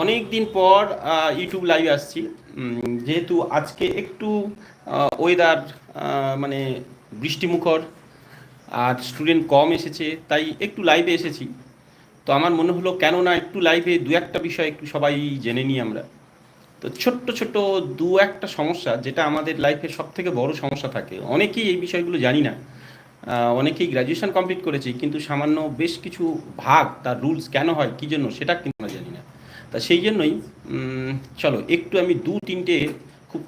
অনেক দিন পর ইউটিউব লাইভে আসছি। যেহেতু আজকে একটু ওয়েদার মানে বৃষ্টিমুখর, আর স্টুডেন্ট কম এসেছে, তাই একটু লাইভে এসেছি। তো আমার মনে হলো কেন না একটু লাইভে দু একটা বিষয় একটু সবাই জেনে নিই আমরা। তো ছোট্ট ছোট্ট দু একটা সমস্যা, যেটা আমাদের লাইফের সব থেকে বড় সমস্যা থাকে। অনেকেই এই বিষয়গুলো জানি না। অনেকেই গ্র্যাজুয়েশন কমপ্লিট করেছি, কিন্তু সামান্য বেশ কিছু ভাগ তার রুলস কেন হয়, কী জন্য, সেটা কিন্তু তা সেই জন্যই চলো, একটু আমি দু, তিনটে খুব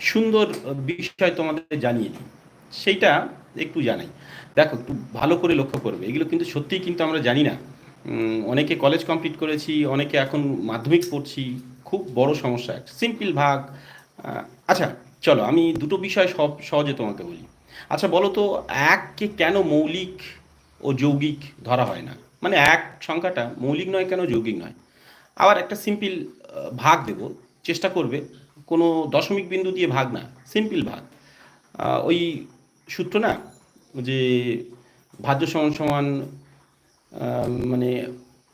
সুন্দর বিষয় তোমাদের জানিয়ে দিই। সেইটা একটু জানাই। দেখো, একটু ভালো করে লক্ষ্য করবে। এগুলো কিন্তু সত্যিই কিন্তু আমরা জানি না। অনেকে কলেজ কমপ্লিট করেছি, অনেকে এখন মাধ্যমিক পড়ছি। খুব বড় সমস্যা। সিম্পল ভাগ। আচ্ছা চলো, আমি দুটো বিষয় সব সহজে তোমাকে বলি। আচ্ছা বলো তো, এককে কেন মৌলিক ও যৌগিক ধরা হয় না? মানে এক সংখ্যাটা মৌলিক নয় কেন যৌগিক নয়? আবার একটা সিম্পল ভাগ দেব। চেষ্টা করবে। কোনো দশমিক বিন্দু দিয়ে ভাগ না সিম্পল ভাগ। ওই সূত্র না, যে ভাজ্য সমান সমান মানে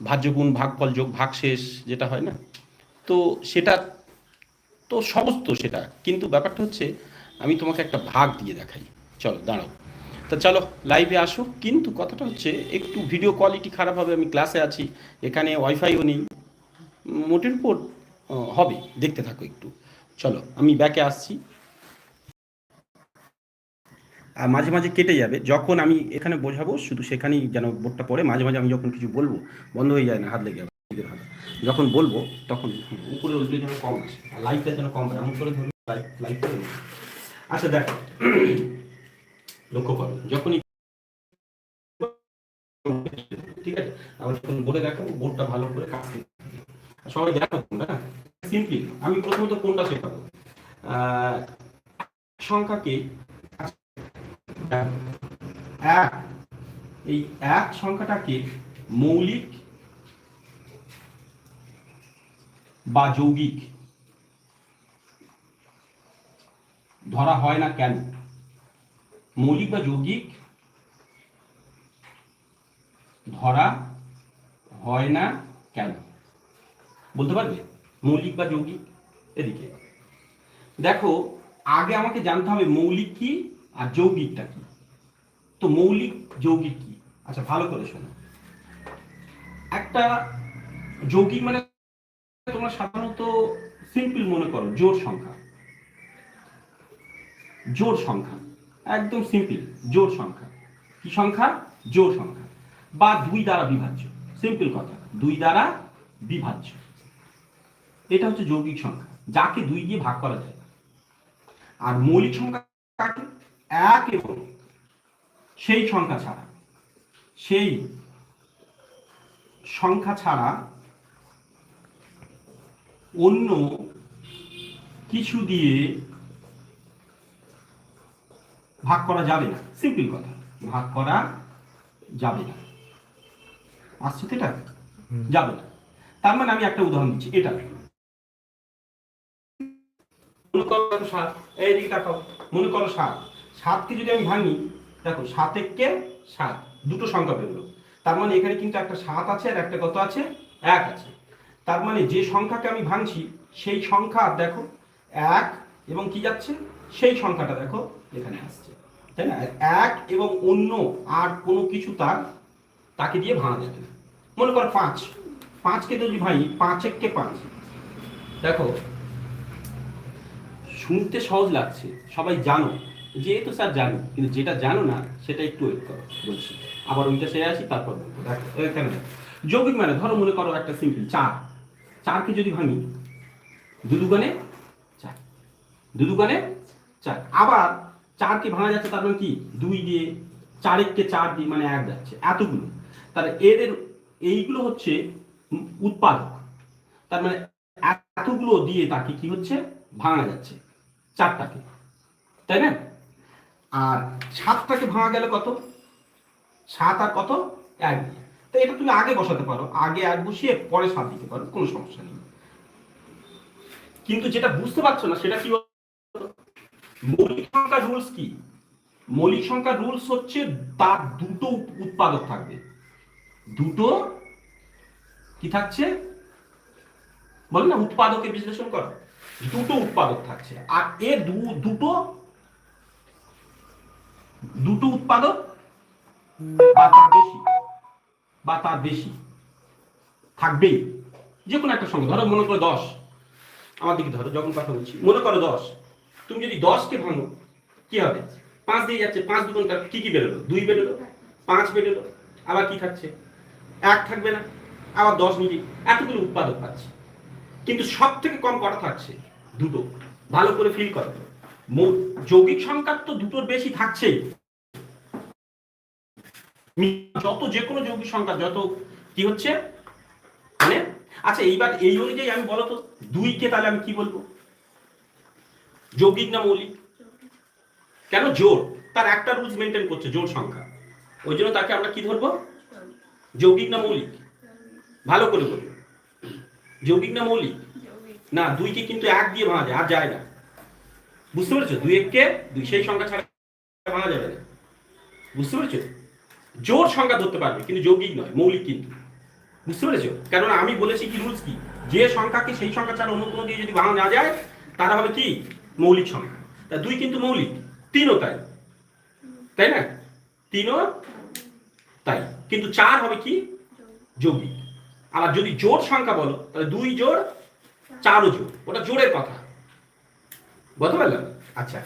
ভাজ্য গুণ ভাগফল যোগ ভাগশেষ যেটা হয় না, তো সেটা তো সমস্ত সেটা। কিন্তু ব্যাপারটা হচ্ছে, আমি তোমাকে একটা ভাগ দিয়ে দেখাই। চলো, দাঁড়াও। তা চলো লাইভে আসো। কিন্তু কথাটা হচ্ছে, একটু ভিডিও কোয়ালিটি খারাপ হবে, আমি ক্লাসে আছি। এখানে ওয়াইফাইও নেই। মোটের উপর হবে। দেখতে থাকো একটু। চলো আমি ব্যাকে আসছি। আর মাঝে মাঝে কেটে যাবে। যখন আমি এখানে বোঝাবো শুধু সেখানেই যেন বোর্ডটা পড়ে মাঝে মাঝে আমি যখন কিছু বলব বন্ধ হয়ে যায় না হাত লেগে যাবে। যখন বলব তখন হুম, উপরে উল্টে যেন কম আসে আর লাইটটা যেন কম এমন করে ধরুন আচ্ছা দেখো লক্ষ্য করো যখনই ঠিক আছে? আবার যখন বলে দেখো বোর্ডটা ভালো করে কাটতে সবাই দেখো কোনটা সিম্পলি আমি প্রথমত কোনটা শেখাবো? সংখ্যাকে এক। এই এক সংখ্যাটাকে মৌলিক বা যৌগিক? ধরা হয় না কেন? মৌলিক বা যৌগিক ধরা হয় না কেন? বলতে পারবে? মৌলিক বা যৌগিক? এদিকে। দেখো, আগে আমাকে জানতে হবে মৌলিক কি আর যৌগিকটা কি। তো মৌলিক, যৌগিক কি? আচ্ছা ভালো করে শোনো। একটা যৌগিক মানে তোমরা সাধারণত সিম্পল মনে করো জোর সংখ্যা। জোর সংখ্যা। একদম সিম্পল জোর সংখ্যা। কি সংখ্যা? জোর সংখ্যা। বা দুই দ্বারা বিভাজ্য। সিম্পল কথা, দুই দ্বারা বিভাজ্য। এটা হচ্ছে যৌগিক সংখ্যা যাকে দুই দিয়ে ভাগ করা যায়। আর মৌলিক সংখ্যা কাকে? এক এবং সেই সংখ্যা ছাড়া সেই সংখ্যা ছাড়া অন্য কিছু দিয়ে ভাগ করা যাবে না। সিম্পল কথা ভাগ করা যাবে না। আসছে তো এটা? যাবে না। তার মানে আমি একটা উদাহরণ দিচ্ছি এটা। মনে করো সাত এইদিকে তাকাও মনে করো সাত। সাতকে যদি আমি ভাঙি, দেখো, সাত একে সাত, দুটো সংখ্যা বেরোলো তার মানে এখানে কিন্তু একটা সাত আছে আর একটা কত আছে? এক আছে। তার মানে যে সংখ্যাকে আমি ভাঙছি, সেই সংখ্যা, দেখো, এক এবং কি যাচ্ছে? সেই সংখ্যাটা, দেখো, এখানে আসছে। তাই না? এক এবং অন্য আর কোনো কিছু তার, তাকে দিয়ে ভাঙা যাবে না। মনে করো পাঁচ। পাঁচকে যদি ভাঙি, পাঁচ এককে পাঁচ। দেখো শুনতে সহজ লাগছে, সবাই জানো যেহেতু স্যার জানো, কিন্তু যেটা জানো না, সেটা একটু ওয়েট করো, বলছি। আবার ওইটা সেরে আসি, তারপর যৌগিক মানে ধরো মনে করো একটা সিম্পল চার চারকে যদি ভাঙি দুদুগানে চার দুদুগানে চার আবার চারকে ভাঙা যাচ্ছে, তার মানে কি? দুই দিয়ে, চারেককে চার দিয়ে মানে এক যাচ্ছে, এতগুলো। তাহলে এদের, এইগুলো হচ্ছে উৎপাদক। তার মানে এতগুলো দিয়ে তাকে কি হচ্ছে? ভাঙা যাচ্ছে। চারটাকে, তাই না? আর সাতটাকে ভাঙা গেল কত? সাত আর কত? এক। তো এটা তুমি আগে বসাতে পারো, আগে এক বসিয়ে পরে সাত দিতে পারো, কোনো সমস্যা নেই। কিন্তু যেটা বুঝতে পারছ না, সেটা কি মৌলিক সংখ্যার রুলস কি? মৌলিক সংখ্যার রুলস হচ্ছে তার দুটো উৎপাদক থাকবে। দুটো কি থাকছে? বলো না উৎপাদকের বিশ্লেষণ করো। দুটো উৎপাদক থাকছে। আর এ দুটো দুটো উৎপাদক বা তার বেশি, বা তার বেশি থাকবেই। যে কোনো একটা সংখ্যা ধরো মনে করো দশ, আমার দিকে ধরো, যখন কথা বলছি মনে করো দশ, তুমি যদি দশকে ভাঙো, কি হবে? পাঁচ দিয়ে যাচ্ছে, পাঁচ দুগুণটা কি কি বেরোলো? দুই বেরোলো? পাঁচ বেরোলো? আবার কি থাকছে? এক থাকবে না। আবার দশ মিনিট এতগুলো উৎপাদক পাচ্ছে। কিন্তু সব থেকে কম কটা থাকছে? দুটো। ভালো করে ফিল করো। যৌগিক সংখ্যা তো দুটোর বেশি থাকছেই যত যে কোনো যৌগিক সংখ্যা, যত কি হচ্ছে? মানে আচ্ছা এইবার এই অনুযায়ী আমি বলো তো, দুইকে তাহলে আমি কি বলব? যৌগিক না মৌলিক? কেন? জোর। তার একটা রুলস মেনটেন করছে, জোর সংখ্যা। ওই জন্য তাকে আমরা কি ধরবো? যৌগিক না মৌলিক? ভালো করে বলব। যৌগিক না মৌলিক? না দুইকে কিন্তু এক দিয়ে ভাঙা যায় আর যায় না। বুঝতে পেরেছ? দুই এককে দুই সেই সংখ্যা ছাড়া ভাঙা যাবে না। বুঝতে পেরেছ? জোর সংখ্যা ধরতে পারবে কিন্তু যৌগিক নয় মৌলিক কিন্তু। বুঝতে পেরেছ? কেননা আমি বলেছি কি রুলস কি? যে সংখ্যাকে সেই সংখ্যা ছাড়া অন্য কোনো দিয়ে যদি ভাঙা না যায় তারা হবে কি? মৌলিক সংখ্যা। তা দুই কিন্তু মৌলিক তিনও তাই। তাই না? তিনও তাই। কিন্তু চার হবে কি? যৌগিক। আবার যদি জোর সংখ্যা বলো, তাহলে দুই জোর, চারও জোর। ওটা জোরের কথা। বুঝতে পারলাম? আচ্ছা।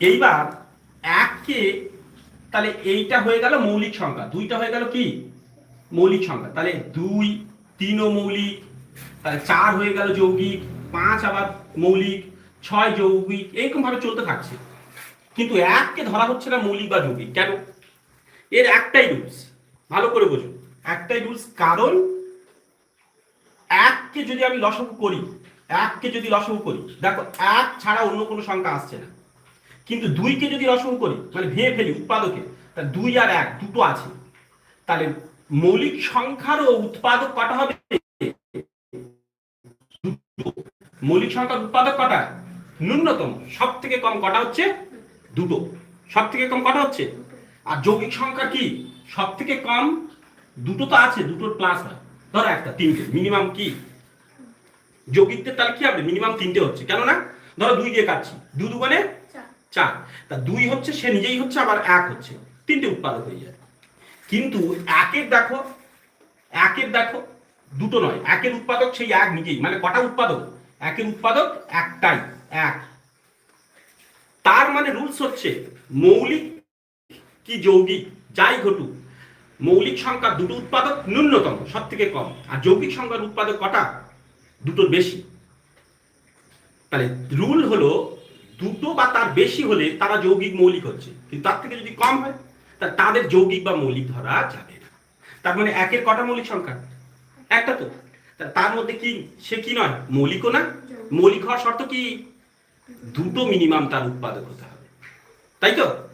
এইবার এককে তাহলে এইটা হয়ে গেল মৌলিক সংখ্যা। দুইটা হয়ে গেল কি? মৌলিক সংখ্যা। তাহলে দুই, তিনও মৌলিক, তাহলে চার হয়ে গেল যৌগিক, পাঁচ আবার মৌলিক, ছয় যৌগিক এরকম ভাবে চলতে থাকছে। কিন্তু এককে ধরা হচ্ছে না মৌলিক বা যৌগিক। কেন? এর একটাই রুলস ভালো করে বোঝো। একটাই রুলস কারণ এককে যদি আমি লসগু করি, এককে যদি লসগু করি, দেখো এক ছাড়া অন্য কোনো সংখ্যা আসছে না। কিন্তু দুইকে যদি লসগু করি মানে ভেঙে ফেলি উৎপাদকে, তাহলে দুই আর এক দুটো আছে। তাহলে মৌলিক সংখ্যারও উৎপাদক কটা হবে? মৌলিক সংখ্যার উৎপাদক কটা? ন্যূনতম সব থেকে কম কটা হচ্ছে? দুটো। সব থেকে কম কটা হচ্ছে? আর যৌগিক সংখ্যা কি? সব থেকে কম দুটো তো আছে দুটোর প্লাস হয়। ধরো একটা তিনটে মিনিমাম কি? যৌগিকদের তাহলে কি হবে? মিনিমাম তিনটে হচ্ছে কেন না ধরো দুই দিয়ে কাটছি দু দুগুণে চার। তা দুই হচ্ছে সে নিজেই হচ্ছে আবার এক হচ্ছে তিনটে উৎপাদক হয়ে যায়। কিন্তু একের দেখো একের দেখো দুটো নয় একের উৎপাদক সেই এক নিজেই মানে কটা উৎপাদক? একের উৎপাদক একটাই এক। তার মানে রুলস হচ্ছে মৌলিক কি যৌগিক যাই ঘটুক মৌলিক সংখ্যা দুটো উৎপাদক ন্যূনতম সব থেকে কম। আর যৌগিক সংখ্যার উৎপাদক কটা? দুটোর বেশি। তাহলে রুল হলো, দুটো বা তার বেশি হলে তারা যৌগিক মৌলিক হচ্ছে। কিন্তু তার থেকে যদি কম হয়, তা তাদের যৌগিক বা মৌলিক ধরা যাবে না। তার মানে একের কটা মৌলিক সংখ্যা? একটা তা। তার মধ্যে কি, সে কি নয়? মৌলিকও না? মৌলিক হওয়ার শর্ত কি? দুটো মিনিমাম তার উৎপাদক হতে হবে। তাই তো?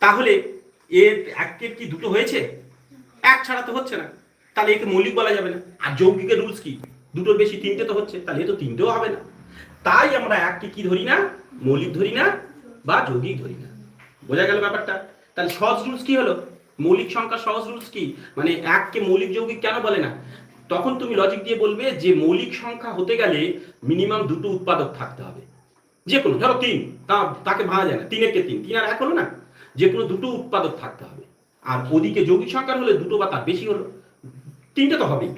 তাহলে এর একের কি দুটো হয়েছে? এক ছাড়া তো হচ্ছে না। তাহলে একে মৌলিক বলা যাবে না। আর যৌগিকের রুলস কি? দুটোর বেশি তিনটে তো হচ্ছে, তাহলে তো তিনটেও হবে না। তাই আমরা এককে কি ধরি না? মৌলিক ধরি না বা যৌগিক ধরি না। বোঝা গেল ব্যাপারটা? তাহলে সহজ রুলস কি হলো? মৌলিক সংখ্যা সহজ রুলস কি? মানে এককে মৌলিক যৌগিক কেন বলে না? তখন তুমি লজিক দিয়ে বলবে যে মৌলিক সংখ্যা হতে গেলে মিনিমাম দুটো উৎপাদক থাকতে হবে। যে কোনো ধরো তিন তাকে ভাঙা যায় না। তিনের কে তিন তিন আর এক হলো না? যে কোনো দুটো উৎপাদক থাকতে হবে। আর ওদিকে যৌগিক সংখ্যা হলে দুটো বা তার বেশি হলো, তিনটে তো হবেই।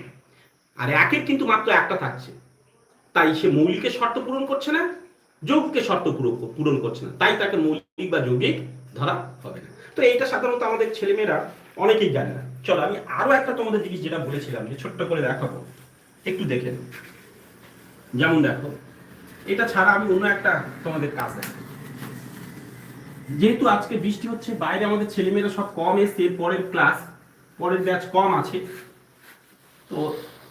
আর একের কিন্তু মাত্র একটা থাকছে। তাই সে মৌলিকের শর্ত পূরণ করছে না, যৌগিকের শর্ত পূরণ করছে না। তাই তাকে মৌলিক বা যৌগিক ধরা হবে না। তো এইটা সাধারণত আমাদের ছেলেমেয়েরা অনেকেই জানে না। চলো, আমি আরও একটা তোমাদের জিনিস যেটা বলেছিলাম, যে ছোট্ট করে দেখাবো। একটু দেখে। যেমন দেখো, এটা ছাড়া আমি অন্য একটা তোমাদের কাজ দেখাবো। যেহেতু আজকে বৃষ্টি হচ্ছে, বাইরে আমাদের ছেলেমেয়েরা সব কম এসছে পরের ক্লাস পরের ব্যাচ কম আছে। তো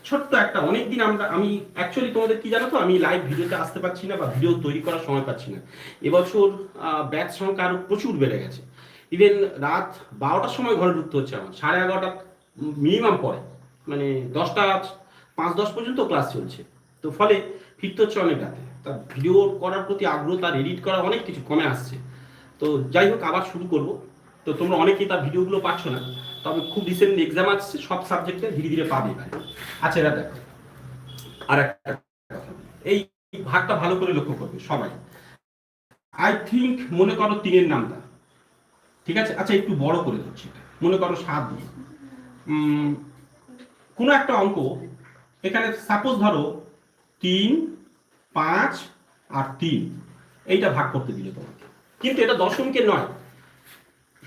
ছোট্ট একটা, অনেকদিন আমরা, আমি অ্যাকচুয়ালি তোমাদের কি জানো তো, আমি লাইভ ভিডিওতে আসতে পারছি না বা ভিডিও তৈরি করার সময় পাচ্ছি না। এবছর ব্যাচ সংখ্যা আরও প্রচুর বেড়ে গেছে। ইভেন রাত বারোটার সময় ঘরে ঢুকতে হচ্ছে আমার, সাড়ে এগারোটা মিনিমাম পরে। মানে দশটা, পাঁচ দশ পর্যন্ত ক্লাস চলছে। তো ফলে ফিরতে হচ্ছে অনেক রাতে। তা ভিডিও করার প্রতি আগ্রহ, তার এডিট করা অনেক কিছু কমে আসছে। তো যাই হোক, আবার শুরু করব। তো তোমরা অনেকেই তার ভিডিওগুলো পাচ্ছ না তবে খুব রিসেন্ট এক্সাম আসছে সব সাবজেক্টে ধীরে ধীরে পাবে। আচ্ছা এবার দেখো। আর একটা এই ভাগটা ভালো করে লক্ষ্য করবে সবাই। আই থিঙ্ক মনে করো তিনের নামটা। ঠিক আছে? আচ্ছা একটু বড় করে দিচ্ছি মনে করো সাত দিয়ে। কোনো একটা অঙ্ক, এখানে সাপোজ ধরো তিন, পাঁচ আর তিন। এইটা ভাগ করতে দিলে তোমাকে। কিন্তু এটা দশমিকের নয়।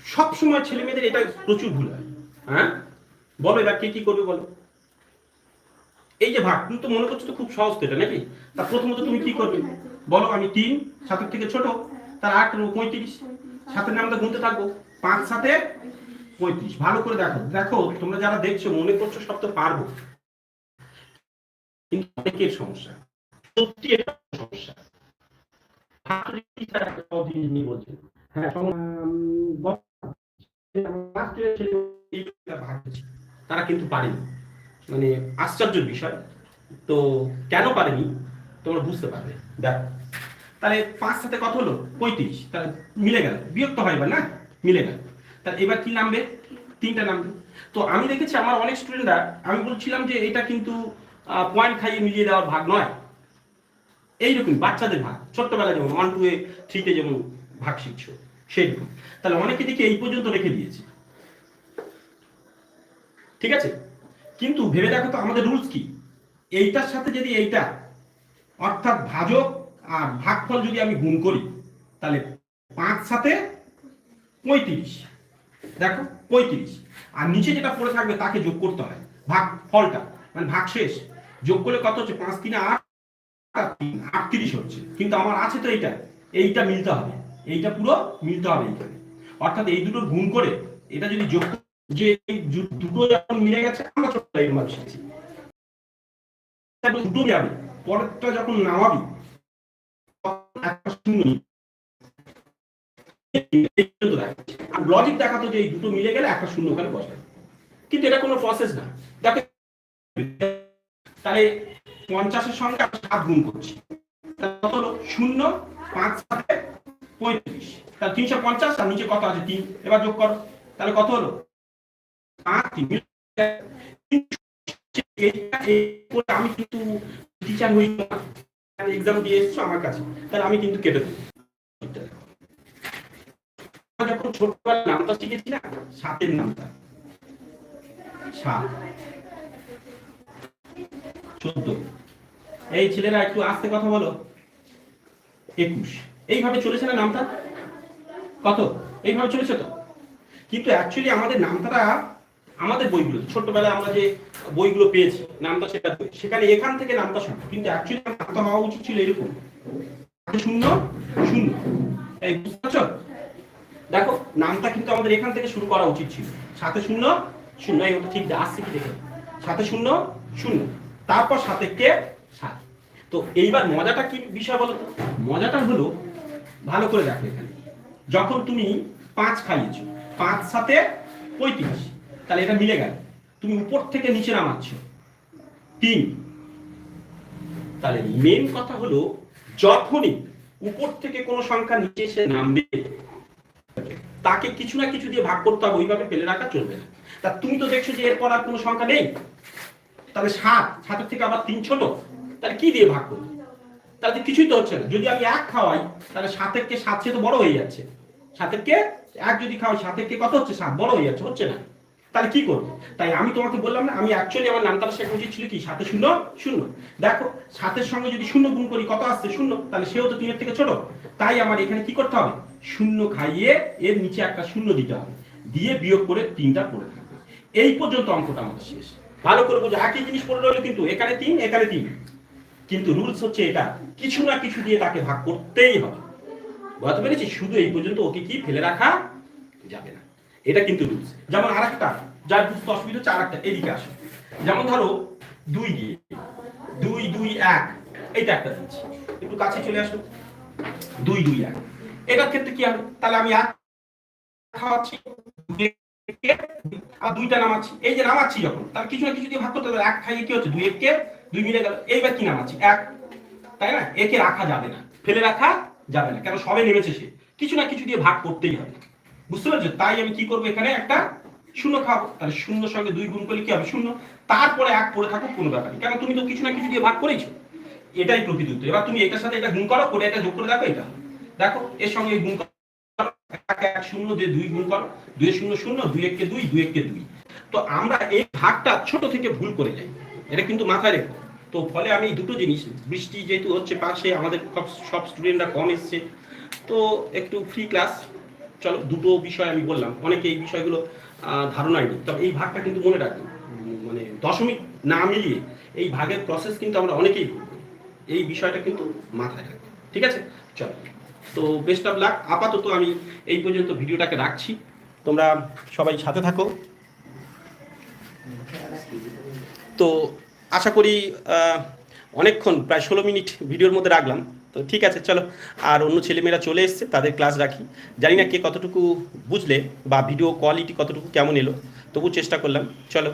সব সময় ছেলে মেয়েদের এটা প্রচুর ভুল হয়। হ্যাঁ? বলো, এবার কে কি করবে বলো? এই যে ভাগ, তুমি তো মনে করছ তো খুব সহজ এটা, নাকি? তা প্রথমত তুমি কি করবে? বলো, আমি তিন, সাতের থেকে ছোট, তার আট পঁয়ত্রিশ। সাতের নামটা গুনতে থাকব। পাঁচ সাথে পঁয়ত্রিশ। ভালো করে দেখো। দেখো, তোমরা যারা দেখছ, মনে করছ সব তো পারব। কিন্তু অনেকের সমস্যা। সত্যি এটা সমস্যা। তারা কিন্তু পারেনি। মানে আশ্চর্যের বিষয়। তো কেন পারেনি? তোমরা বুঝতে পারবে। দেখো, তাহলে পাঁচ সাথে কত হলো? পঁয়ত্রিশ। তাহলে মিলে গেল। বিরক্ত হয় এবার, না? মিলে গেল। তাহলে এবার কি নামবে? তিনটা নামবে। তো আমি দেখেছি আমার অনেক স্টুডেন্টরা আমি বলছিলাম যে এটা কিন্তু পয়েন্ট খাইয়ে মিলিয়ে দেওয়ার ভাগ নয়। এইরকম বাচ্চাদের ভাগ। ছোট্টবেলা যেমন ওয়ান টু এ থ্রিতে যেমন ভাগ শিখছো সেইরকম। তাহলে অনেকে দেখি এই পর্যন্ত রেখে দিয়েছে। ঠিক আছে? কিন্তু ভেবে দেখো তো আমাদের রুলস কি? এইটার সাথে যদি এইটা, অর্থাৎ ভাজক আর ভাগফল যদি আমি গুণ করি, তাহলে পাঁচ সাথে পঁয়ত্রিশ। দেখো, পঁয়ত্রিশ। আর নিচে যেটা পড়ে থাকবে তাকে যোগ করতে হয় ভাগ ফলটা মানে ভাগ শেষ যোগ করলে কত হচ্ছে? পাঁচ তিনে আট আটত্রিশ হচ্ছে। কিন্তু আমার আছে তো এইটা। এইটা মিলতে হবে। এইটা পুরো মিলতে হবে এইখানে। অর্থাৎ এই দুটোর গুণ করে এটা যদি যোগ যে দুটো যখন মিলে গেছে, আমরা দুটো যাবে। পরেরটা যখন নামাবি লজিক দেখাতো যে এই দুটো মিলে গেলে একটা শূন্য ওখানে বসাবে। কিন্তু এটা কোনো প্রসেস না। দেখো, তাহলে পঞ্চাশের সঙ্গে আমরা সাত গুণ করছি। কত হলো? শূন্য, পাঁচ সাথে পঁয়ত্রিশ। তাহলে তিনশো পঞ্চাশ আর নিচে কত আছে? তিন। এবার যোগ করো। তাহলে কত হলো? আমি কিন্তু টিচার হই এক্সাম দিয়ে এসছো আমার কাছে। তাহলে আমি কিন্তু কেটে দেবো। যখন ছোটবেলায় নামটা শিখেছি না, সাতের নামটা। সাত। চোদ্দ। এই ছেলেরা একটু আস্তে কথা বলো। একুশ। এইভাবে চলেছে না নামটা? কত? এইভাবে চলেছে তো? কিন্তু অ্যাকচুয়ালি আমাদের নামতারা আমাদের বইগুলো ছোটবেলায় আমরা যে বইগুলো পেয়েছি, নামটা সেটা সেখানে এখান থেকে নামটা শুরু কিন্তু অ্যাকচুয়ালি নামটা হওয়া উচিত ছিল এরকম। শূন্য? শূন্য। এই বুঝতে পারছ? দেখো, নামটা কিন্তু আমাদের এখান থেকে শুরু করা উচিত ছিল। সাথে শূন্য? শূন্য, এই ওটা ঠিক আসছে কি দেখে? সাথে শূন্য? শূন্য। তারপর সাথে কে? সাত তো এইবার মজাটা কি বিষয় বলো তো? মজাটা হলো, ভালো করে দেখো এখানে। যখন তুমি পাঁচ খাইয়েছো, পাঁচ সাথে পঁয়ত্রিশ, তাহলে এটা মিলে গেল। তুমি উপর থেকে নিচে নামাচ্ছ। তিন। তাহলে মেন কথা হলো, যখনই উপর থেকে কোনো সংখ্যা নিচে এসে নামবে, তাকে কিছু না কিছু দিয়ে ভাগ করতে হবে, ওইভাবে ফেলে রাখা চলবে না। তা তুমি তো দেখছ যে এরপর আর কোনো সংখ্যা নেই। তাহলে সাত, সাতের থেকে আবার তিন ছোট, তাহলে কি দিয়ে ভাগ করব? তাহলে কিছুই তো হচ্ছে না। যদি আমি এক খাওয়াই, তাহলে সাতের কে সাত সে তো বড় হয়ে যাচ্ছে। সাতের কে এক যদি খাওয়াই, সাতের কে কত হচ্ছে? সাত, বড় হয়ে যাচ্ছে, হচ্ছে না। তাহলে কি করব? তাই আমি তোমাকে বললাম না, আমি অ্যাকচুয়ালি আমার নামটা শেখা উচিত ছিল কি? সাথে শূন্য শূন্য। দেখো, সাতের সঙ্গে যদি শূন্য গুণ করি, কত আসছে? শূন্য। তাহলে সেও তো তিনের থেকে ছোট। তাই আমার এখানে কি করতে হবে? শূন্য খাইয়ে এর নিচে একটা শূন্য দিতে হবে। দিয়ে বিয়োগ করে তিনটা পড়ে থাকবে। এই পর্যন্ত অঙ্কটা আমাদের শেষ। ভালো করে বোঝো একই জিনিস পড়ে রইল কিন্তু? এখানে তিন এখানে তিন। কিন্তু রুলস হচ্ছে এটা, কিছু না কিছু দিয়ে তাকে ভাগ করতেই হবে। বুঝতে পেরেছি? শুধু এই পর্যন্ত ওকে কি ফেলে রাখা যাবে না। এটা কিন্তু রুলস যেমন আরেকটা, যার বুঝতে অসুবিধা হচ্ছে আরেকটা, এদিকে আসো। যেমন ধরো, দুই দিয়ে। দুই দুই, এক। এইটা একটা দিচ্ছি। একটু কাছে চলে আসো। দুই দুই, এক। এটার ক্ষেত্রে কি হবে? তাহলে আমি এক খাওয়াচ্ছি। আর দুইটা নামাচ্ছি। এই যে নামাচ্ছি যখন, তার কিছু না কিছু দিয়ে ভাগ করতে এক খাইয়ে কি হচ্ছে? দুই এককে দুই মিলে গেল। এইবার কি নামাচ্ছি? এক। তাই না? একে রাখা যাবে না। ফেলে রাখা যাবে না। কেন? সবে নেমেছে সে। কিছু না কিছু দিয়ে ভাগ করতেই হবে। বুঝতে পারছ? তাই আমি কি করব এখানে? একটা শূন্য খাব। তাহলে শূন্যর সঙ্গে দুই গুণ করলে কি হবে? শূন্য। তারপরে এক পড়ে থাকো কোনো ব্যাপার। কারণ তুমি তো কিছু না কিছু দিয়ে ভাগ করেছ এটাই প্রকৃত এবার তুমি এটার সাথে এটা গুণ করো, করে এটা যোগ করে দেখো এটা। দেখো, এর সঙ্গে গুণ এক শূন্য দিয়ে দুই গুণ করো। দুই শূন্য শূন্য দুই এককে দুই দুই এককে দুই। তো আমরা এই ভাগটা ছোট থেকে ভুল করে যাই। এটা কিন্তু মাথায় রেখো। তো ফলে আমি দুটো জিনিস বৃষ্টি যেহেতু হচ্ছে পাশে আমাদের সব- স্টুডেন্টরা কম এসছে। তো একটু ফ্রি ক্লাস চলো দুটো বিষয় আমি বললাম। অনেকে এই বিষয়গুলো আহ, ধারণাই নেই। তবে এই ভাগটা কিন্তু মনে রাখবেন। মানে দশমিক না মিলিয়ে এই ভাগের প্রসেস কিন্তু আমরা অনেকেই এই বিষয়টা কিন্তু মাথায় রাখবেন। ঠিক আছে? চলো। তো বেস্ট অফ লাক আপাতত আমি এই পর্যন্ত ভিডিওটাকে রাখছি। তোমরা সবাই সাথে থাকো। তো আশা করি অনেকক্ষণ, প্রায় ষোলো মিনিট ভিডিওর মধ্যে রাখলাম। তো ঠিক আছে, চলো। আর অন্য ছেলেমেয়েরা চলে এসছে, তাদের ক্লাস রাখি। জানি না কে কতটুকু বুঝলে বা ভিডিও কোয়ালিটি কতটুকু কেমন এলো তবু চেষ্টা করলাম। চলো।